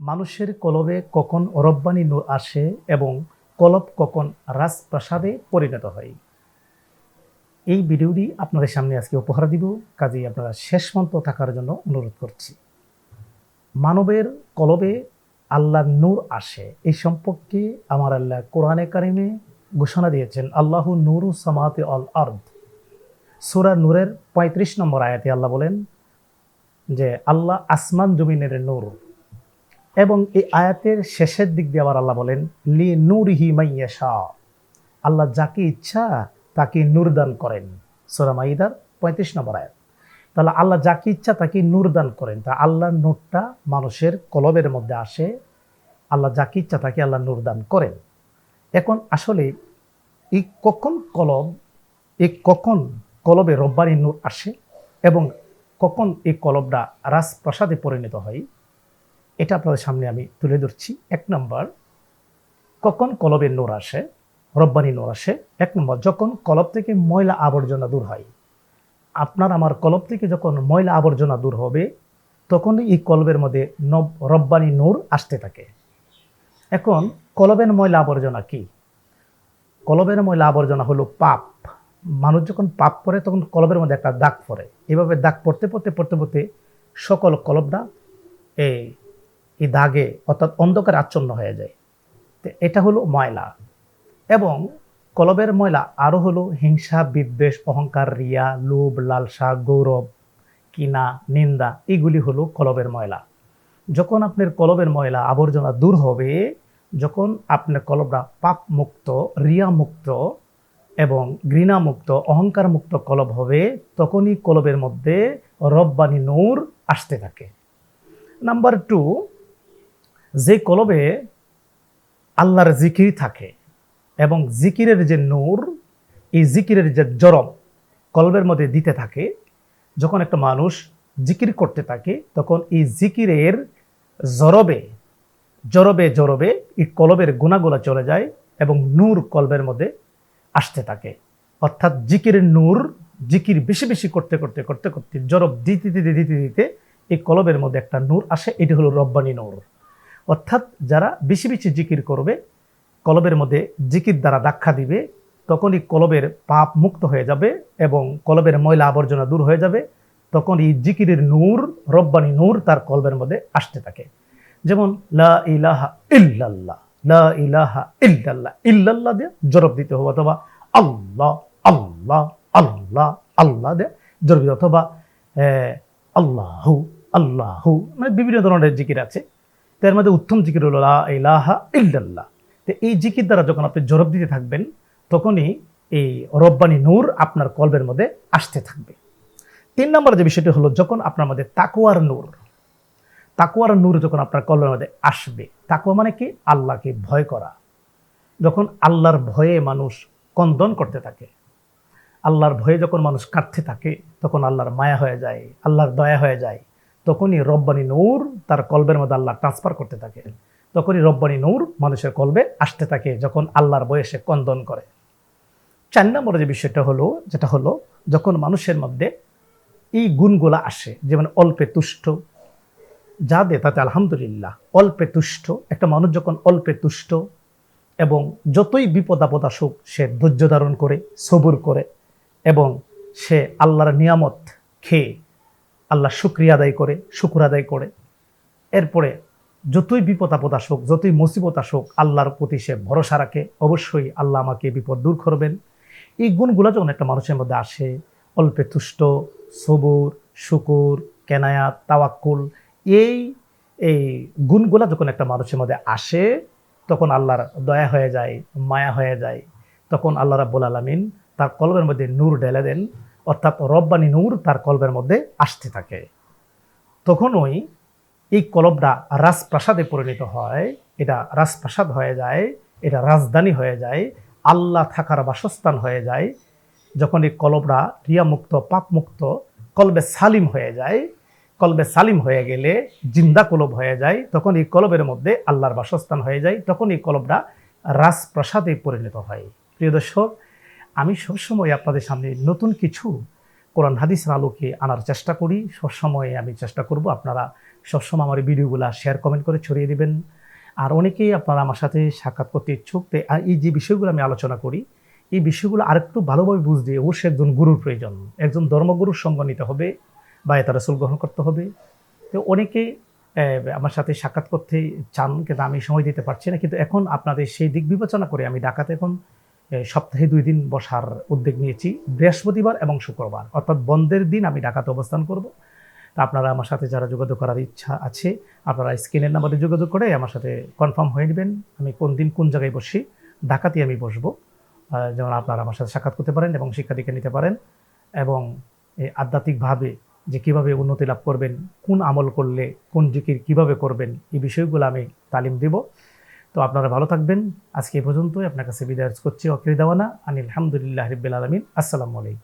মানুষের কলবে কখন রব্বানি নূর আসে এবং কলব কখন রাজপ্রাসাদে পরিণত হয়। এই ভিডিওটি আপনাদের সামনে আজকে উপহার দিব, কাজেই আপনারা শেষ মন্ত থাকার জন্য অনুরোধ করছি। মানবের কলবে আল্লাহর নূর আসে এই সম্পর্কে আমার আল্লাহ কোরআনে কারিমে ঘোষণা দিয়েছেন, আল্লাহু নূরু সামাতে অল আর্দ। সুরা নূরের পঁয়ত্রিশ নম্বর আয়াতে আল্লাহ বলেন যে, আল্লাহ আসমান জমিনের নূর এবং এই আয়াতের শেষের দিক দিয়ে আবার আল্লাহ বলেন, লি নূরহি মাইয়াশা আল্লাহ যাকে ইচ্ছা তাকে নূর দান করেন। সোরা মাইদার পঁয়ত্রিশ নম্বর আয়াত। তাহলে আল্লাহ যাকে ইচ্ছা তাকে নূর দান করেন। তা আল্লাহর নূরটা মানুষের কলবের মধ্যে আসে, আল্লাহ যাকে ইচ্ছা তাকে আল্লাহ নূর দান করেন। এখন আসলে এই কখন কলব, এই কখন কলবে রব্বানি নূর আসে এবং কখন এই কলবটা রাজপ্রাসাদে পরিণত হয় এটা আপনাদের সামনে আমি তুলে ধরছি। এক নম্বর, কখন কলবের নূর আসে? রব্বানি নূর আসে। এক নম্বর, যখন কলব থেকে ময়লা আবর্জনা দূর হয়, আপনার আমার কলব থেকে যখন ময়লা আবর্জনা দূর হবে তখন এই কলবের মধ্যে নব রব্বানি নূর আসতে থাকে। এখন, কলবের ময়লা আবর্জনা কি? কলবের ময়লা আবর্জনা হলো পাপ। মানুষ যখন পাপ করে, তখন কলবের মধ্যে একটা দাগ পড়ে। এভাবে দাগ পড়তে পড়তে পড়তে পড়তে সকল কলবটা এই এই দাগে অর্থাৎ অন্ধকার আচ্ছন্ন হয়ে যায়। তো এটা হলো ময়লা এবং কলবের ময়লা আরও হলো হিংসা, বিদ্বেষ, অহংকার, রিয়া, লোভ, লালসা, গৌরব কিনা নিন্দা, এগুলি হলো কলবের ময়লা। যখন আপনার কলবের ময়লা আবর্জনা দূর হবে, যখন আপনার কলবটা পাপ মুক্ত রিয়া মুক্ত এবং ঘৃণা মুক্ত অহংকার মুক্ত কলব হবে, তখনই কলবের মধ্যে রব্বানি নূর আসতে থাকে। নাম্বার টু যে কলবে আল্লাহর জিকির থাকে এবং জিকিরের যে নূর, এই জিকিরের যে জরম কলবের মধ্যে দিতে থাকে, যখন একটা মানুষ জিকির করতে থাকে, তখন এই জিকিরের জরবে জরবে জরবে এই কলবের গুণাগুলা চলে যায় এবং নূর কলবের মধ্যে আসতে থাকে। অর্থাৎ জিকিরের নূর, জিকির বেশি বেশি করতে করতে করতে করতে, জরব দিতে দিতে দিতে দিতে এই কলবের মধ্যে একটা নূর আসে, এটি হলো রব্বানি নূর। অর্থাৎ যারা বেশি বেশি জিকির করবে, কলবের মধ্যে জিকির দ্বারা দাক্ষা দিবে, তখনই কলবের পাপ মুক্ত হয়ে যাবে এবং কলবের ময়লা আবর্জনা দূর হয়ে যাবে। তখন এই জিকিরের নূর, রব্বানি নূর তার কলবের মধ্যে আসতে থাকে। যেমন, লা ইলাহা ইল্লাল্লাহ, লা ইল্লাল্লাহ ইল্লাল্লাহ জরব দিতে হবে অথবা আল্লাহ আল্লাহ আল্লাহ আল্লাহ দিয়ে জরব অথবা আল্লাহু আল্লাহু মানে বিভিন্ন ধরনের জিকির আছে। তার মধ্যে উত্তম জিকির হলো, লা ইলাহা ইল্লাল্লাহ। তো এই জিকির দ্বারা যখন আপনি জরব দিতে থাকবেন, তখনই এই রব্বানি নূর আপনার কলবের মধ্যে আসতে থাকবে। তিন নম্বর যে বিষয়টি হলো, যখন আপনার মধ্যে তাকুয়ার নূর তাকুয়ার নূর যখন আপনার কলবের মধ্যে আসবে তাকুয়া মানে কি? আল্লাহকে ভয় করা। যখন আল্লাহর ভয়ে মানুষ কন্দন করতে থাকে, আল্লাহর ভয়ে যখন মানুষ কাঁদতে থাকে, তখন আল্লাহর মায়া হয়ে যায়, আল্লাহর দয়া হয়ে যায়। তখনই রব্বানি নূর তার কলবের মধ্যে আল্লাহ ট্রান্সফার করতে থাকে। তখনই রব্বানি নূর মানুষের কলবে আসতে থাকে যখন আল্লাহর বয়সে কন্দন করে। চার নম্বরে যে বিষয়টা হলো, যেটা হলো, যখন মানুষের মধ্যে এই গুণগুলা আসে, যেমন অল্পে তুষ্ট, যা দে তাতে আলহামদুলিল্লাহ, অল্পে তুষ্ট, একটা মানুষ যখন অল্পে তুষ্ট এবং যতই বিপদ আপদ আসুক, সে ধৈর্য ধারণ করে, সবুর করে এবং সে আল্লাহর নিয়ামত খেয়ে আল্লাহ শুক্রিয়া আদায় করে, শুকুর আদায় করে। এরপরে যতই বিপদ আপদ আসুক, যতই মুসিবত আসুক, আল্লাহর প্রতি সে ভরসা রাখে, অবশ্যই আল্লাহ আমাকে বিপদ দূর করবেন। এই গুণগুলো যখন একটা মানুষের মধ্যে আসে, অল্পে তুষ্ট, সবুর, শুকুর, কেনায়াত, তাওয়াক্কুল, এই এই গুণগুলা যখন একটা মানুষের মধ্যে আসে, তখন আল্লাহর দয়া হয়ে যায়, মায়া হয়ে যায়। তখন আল্লাহ রাব্বুল আলমিন তার কলবের মধ্যে নূর ঢেলে দেন। অর্থাৎ রব্বানি নূর তার কলবের মধ্যে আসতে থাকে। তখনই এই কলবটা রাজপ্রাসাদে পরিণত হয়। এটা রাজপ্রাসাদ হয়ে যায়, এটা রাজধানী হয়ে যায়, আল্লাহ থাকার বাসস্থান হয়ে যায়। যখন এই কলবটা রিয়ামুক্ত, পাপমুক্ত, কলবে সালিম হয়ে যায়, কলবে সালিম হয়ে গেলে জিন্দা কলব হয়ে যায়, তখন এই কলবের মধ্যে আল্লাহর বাসস্থান হয়ে যায়, তখন এই কলবটা রাজপ্রাসাদে পরিণত হয়। প্রিয় দর্শক আমি সবসময় আপনাদের সামনে নতুন কিছু কোরআন হাদিসের আলোকে আনার চেষ্টা করি। সবসময় আমি চেষ্টা করব আপনারা সবসময় আমার ভিডিওগুলো শেয়ার কমেন্ট করে ছড়িয়ে দেবেন। আর অনেকেই আপনারা আমার সাথে সাক্ষাৎ করতে ইচ্ছুক আর এই যে বিষয়গুলো আমি আলোচনা করি, এই বিষয়গুলো আরেকটু ভালোভাবে বুঝতে অবশ্যই একজন গুরুর প্রয়োজন। একজন ধর্মগুরুর সঙ্গ নিতে হবে বা এটা রসুল গ্রহণ করতে হবে। তো অনেকে আমার সাথে সাক্ষাৎ করতে চান, কিন্তু আমি সময় দিতে পারছি না। কিন্তু এখন আপনাদের সেই দিক বিবেচনা করে আমি ঢাকাতে এখন। সপ্তাহে দুই দিন বসার উদ্যোগ নিয়েছি, বৃহস্পতিবার এবং শুক্রবার। অর্থাৎ বন্ধের দিন আমি ঢাকাতে অবস্থান করব। তা আপনারা আমার সাথে যারা যোগাযোগ করার ইচ্ছা আছে, আপনারা স্ক্রিনের নাম্বারে যোগাযোগ করে আমার সাথে কনফার্ম হয়ে নেবেন। আমি কোন দিন কোন জায়গায় বসি ঢাকাতে আমি বসবো। যেমন আপনারা আমার সাথে সাক্ষাৎ করতে পারেন এবং শিক্ষা দীক্ষা নিতে পারেন এবং আধ্যাত্মিকভাবে যে কীভাবে উন্নতি লাভ করবেন, কোন আমল করলে, কোন জিকির কীভাবে করবেন, এই বিষয়গুলো আমি তালিম দেব। তো আপনারা ভালো থাকবেন। আজকে এই পর্যন্তই। আপনার কাছে বিদায় করছি। অকৃদাওয়ানা আনিল আলহামদুলিল্লাহ রিবিল আলমিন। আসসালামু আলাইকুম।